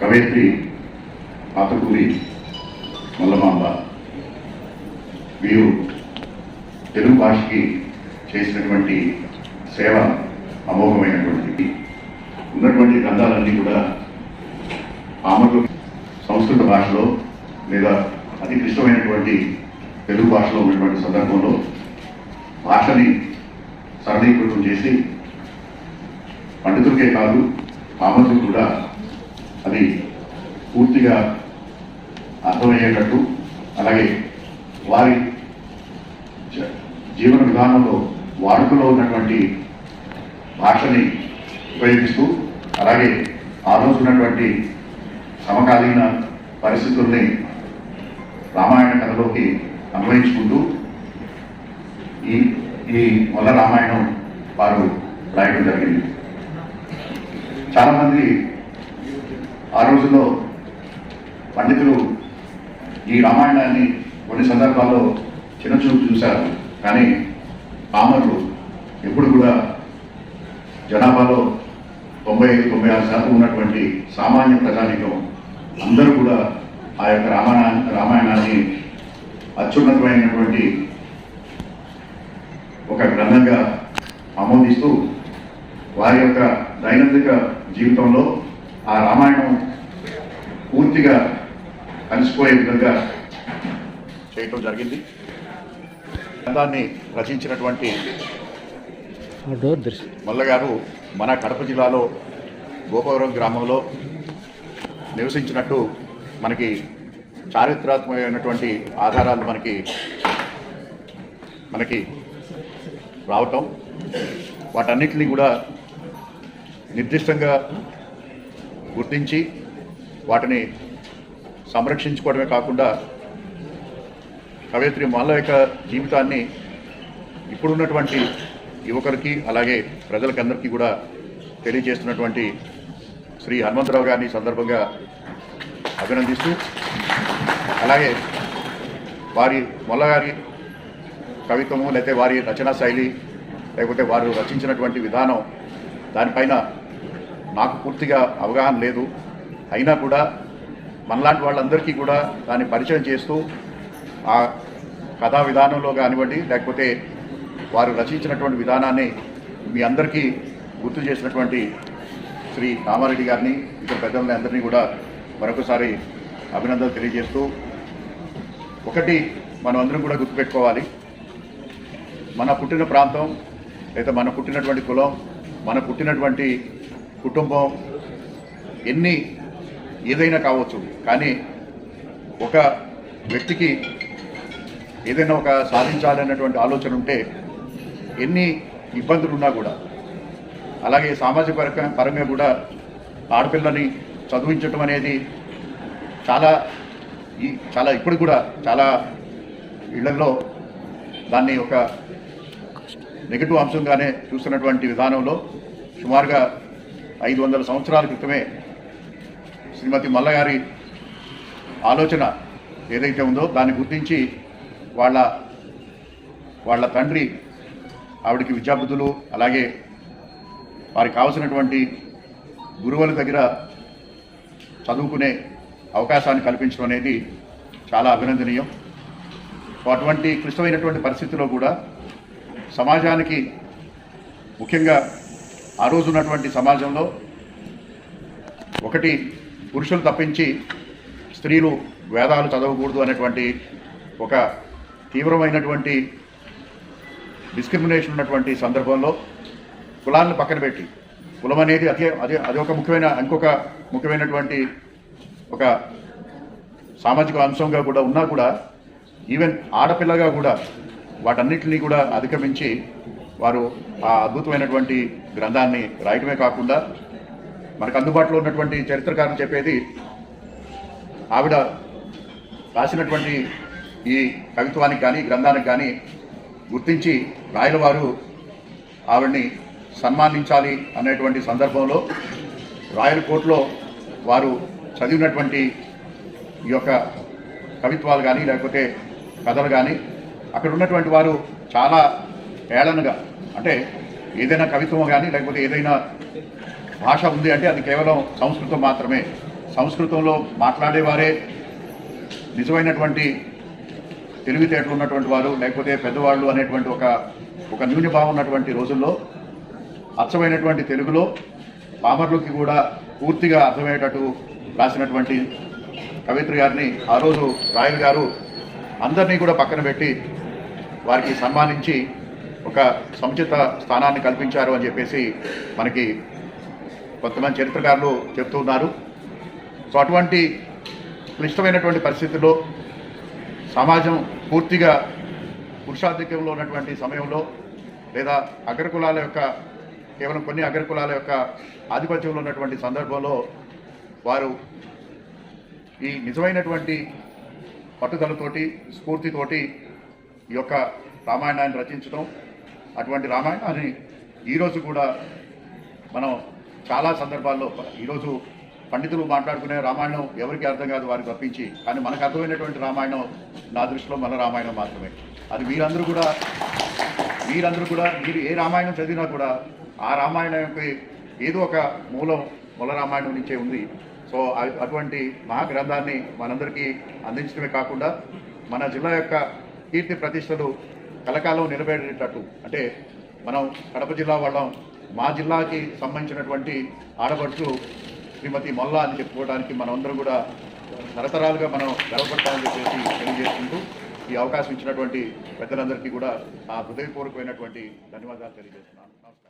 కవయిత్రి పాతకూరి మల్లమాంబ వీరు తెలుగు భాషకి చేసినటువంటి సేవ అమోఘమైనటువంటిది. ఉన్నటువంటి గ్రంథాలన్నీ కూడా ఆమెకు సంస్కృత భాషలో లేదా అతి క్లిష్టమైనటువంటి తెలుగు భాషలో ఉన్నటువంటి సందర్భంలో భాషని సరళీకృతం చేసి పండితులకే కాదు ఆమెకు కూడా అది పూర్తిగా అర్థమయ్యేటట్టు అలాగే వారి జీవన విధానంలో వాడుకలో ఉన్నటువంటి భాషని ఉపయోగిస్తూ అలాగే ఆ ఉన్నటువంటి సమకాలీన పరిస్థితుల్ని రామాయణ కథలోకి అన్వయించుకుంటూ ఈ ఈ మొదల రామాయణం వారు రాయడం జరిగింది. చాలామంది ఆ రోజుల్లో పండితులు ఈ రామాయణాన్ని కొన్ని సందర్భాల్లో చిన్నచూపు చూశారు. కానీ పామరులు ఎప్పుడు కూడా జనాభాలో తొంభై ఐదు తొంభై ఆరు శాతం ఉన్నటువంటి సామాన్య ప్రజానికం అందరూ కూడా ఆ యొక్క రామాయణ రామాయణాన్ని అత్యున్నతమైనటువంటి ఒక గ్రంథంగా ఆమోదిస్తూ వారి యొక్క దైనందిక జీవితంలో ఆ రామాయణం పూర్తిగా కలిసిపోయే విధంగా చేయటం జరిగింది. గ్రంథాన్ని రచించినటువంటి డోర్ దర్శి మల్ల గారు మన కడప జిల్లాలో గోపవరం గ్రామంలో నివసించినట్టు మనకి చారిత్రాత్మకమైనటువంటి ఆధారాలు మనకి మనకి రావటం. వాటన్నిటిని కూడా నిర్దిష్టంగా గుర్తించి వాటిని సంరక్షించుకోవడమే కాకుండా కవయిత్రి మల్ల యొక్క జీవితాన్ని ఇప్పుడున్నటువంటి యువకులకి అలాగే ప్రజలకందరికీ కూడా తెలియజేస్తున్నటువంటి శ్రీ హనుమంతరావు గారిని సందర్భంగా అభినందిస్తూ అలాగే వారి మొల్లగారి కవిత్వము లేకపోతే వారి రచనా శైలి లేకపోతే వారు రచించినటువంటి విధానం దానిపైన నాకు పూర్తిగా అవగాహన లేదు. అయినా కూడా మనలాంటి వాళ్ళందరికీ కూడా దాన్ని పరిచయం చేస్తూ ఆ కథా విధానంలో కానివ్వండి లేకపోతే వారు రచించినటువంటి విధానాన్ని మీ అందరికీ గుర్తు చేసినటువంటి శ్రీ రామారెడ్డి గారిని ఇతర పెద్దలని అందరినీ కూడా మరొకసారి అభినందనలు తెలియజేస్తూ ఒకటి మనం అందరం కూడా గుర్తుపెట్టుకోవాలి. మన పుట్టిన ప్రాంతం లేదా మన పుట్టినటువంటి కులం మన పుట్టినటువంటి కుటుంబం ఎన్ని ఏదైనా కావచ్చు కానీ ఒక వ్యక్తికి ఏదైనా ఒక సాధించాలన్నటువంటి ఆలోచన ఉంటే ఎన్ని ఇబ్బందులు ఉన్నా కూడా అలాగే సామాజిక పరంగా పరంగా కూడా ఆడపిల్లని చదివించటం అనేది చాలా ఈ చాలా ఇప్పుడు కూడా చాలా ఇళ్ళలో దాన్ని ఒక నెగిటివ్ అంశంగానే చూస్తున్నటువంటి విధానంలో సుమారుగా ఐదు వందల సంవత్సరాల క్రితమే శ్రీమతి మల్లగారి ఆలోచన ఏదైతే ఉందో దాన్ని గుర్తించి వాళ్ళ వాళ్ళ తండ్రి ఆవిడకి విద్యాబుద్ధులు అలాగే వారికి కావలసినటువంటి గురువుల దగ్గర చదువుకునే అవకాశాన్ని కల్పించడం అనేది చాలా అభినందనీయం. అటువంటి క్లిష్టమైనటువంటి పరిస్థితిలో కూడా సమాజానికి ముఖ్యంగా ఆ రోజు ఉన్నటువంటి సమాజంలో ఒకటి పురుషులు తప్పించి స్త్రీలు వేదాలు చదవకూడదు అనేటువంటి ఒక తీవ్రమైనటువంటి డిస్క్రిమినేషన్ ఉన్నటువంటి సందర్భంలో కులాలను పక్కన పెట్టి కులం అనేది అదే అదే అది ఒక ముఖ్యమైన ఇంకొక ముఖ్యమైనటువంటి ఒక సామాజిక అంశంగా కూడా ఉన్నా కూడా ఈవెన్ ఆడపిల్లగా కూడా వాటన్నిటినీ కూడా అధిగమించి వారు ఆ అద్భుతమైనటువంటి గ్రంథాన్ని రాయటమే కాకుండా మనకు అందుబాటులో ఉన్నటువంటి చరిత్రకారులు చెప్పేది ఆవిడ రాసినటువంటి ఈ కవిత్వానికి కానీ గ్రంథానికి కానీ గుర్తించి రాయల వారు ఆవిడ్ని సన్మానించాలి అనేటువంటి సందర్భంలో రాయల కోర్టులో వారు చదివినటువంటి ఈ యొక్క కవిత్వాలు కానీ లేకపోతే కథలు కానీ అక్కడ ఉన్నటువంటి వారు చాలా ఏళనగా అంటే ఏదైనా కవిత్వం కానీ లేకపోతే ఏదైనా భాష ఉంది అంటే అది కేవలం సంస్కృతం మాత్రమే. సంస్కృతంలో మాట్లాడేవారే నిజమైనటువంటి తెలివితేటలు ఉన్నటువంటి వారు లేకపోతే పెద్దవాళ్ళు అనేటువంటి ఒక ఒక న్యూనభావం ఉన్నటువంటి రోజుల్లో అచ్చమైనటువంటి తెలుగులో పామర్లకి కూడా పూర్తిగా అర్థమయ్యేటట్టు రాసినటువంటి కవిత్రి గారిని ఆ రోజు రాయల్ గారు అందరినీ కూడా పక్కన పెట్టి వారికి సన్మానించి ఒక సముచిత స్థానాన్ని కల్పించారు అని చెప్పేసి మనకి కొంతమంది చరిత్రకారులు చెప్తూ ఉన్నారు. సో అటువంటి క్లిష్టమైనటువంటి పరిస్థితుల్లో సమాజం పూర్తిగా పురుషాధిక్యంలో ఉన్నటువంటి సమయంలో లేదా అగ్రకులాల యొక్క కేవలం కొన్ని అగ్రకులాల యొక్క ఆధిపత్యంలో ఉన్నటువంటి సందర్భంలో వారు ఈ నిజమైనటువంటి పట్టుదలతోటి స్ఫూర్తితోటి ఈ యొక్క రామాయణాన్ని రచించడం అటువంటి రామాయణాన్ని ఈరోజు కూడా మనం చాలా సందర్భాల్లో ఈరోజు పండితులు మాట్లాడుకునే రామాయణం ఎవరికి అర్థం కాదు వారికి తప్పించి కానీ మనకు అర్థమైనటువంటి రామాయణం నా దృష్టిలో మన రామాయణం మాత్రమే. అది మీరందరూ కూడా మీరందరూ కూడా మీరు ఏ రామాయణం చదివినా కూడా ఆ రామాయణంకి ఏదో ఒక మూలం మూల రామాయణం నుంచే ఉంది. సో అటువంటి మహాగ్రంథాన్ని మనందరికీ అందించడమే కాకుండా మన జిల్లా యొక్క కీర్తి ప్రతిష్టలు కలకాలం నిలబెట్టేటట్టు అంటే మనం కడప జిల్లా వాళ్ళం. మా జిల్లాకి సంబంధించినటువంటి ఆడపడుచు శ్రీమతి మొల్లా అని చెప్పుకోవడానికి మనందరం కూడా తరతరాలుగా మనం గర్వపడతామని చెప్పేసి తెలియజేసుకుంటూ ఈ అవకాశం ఇచ్చినటువంటి పెద్దలందరికీ కూడా ఆ హృదయపూర్వకమైనటువంటి ధన్యవాదాలు తెలియజేస్తున్నాను. నమస్కారం.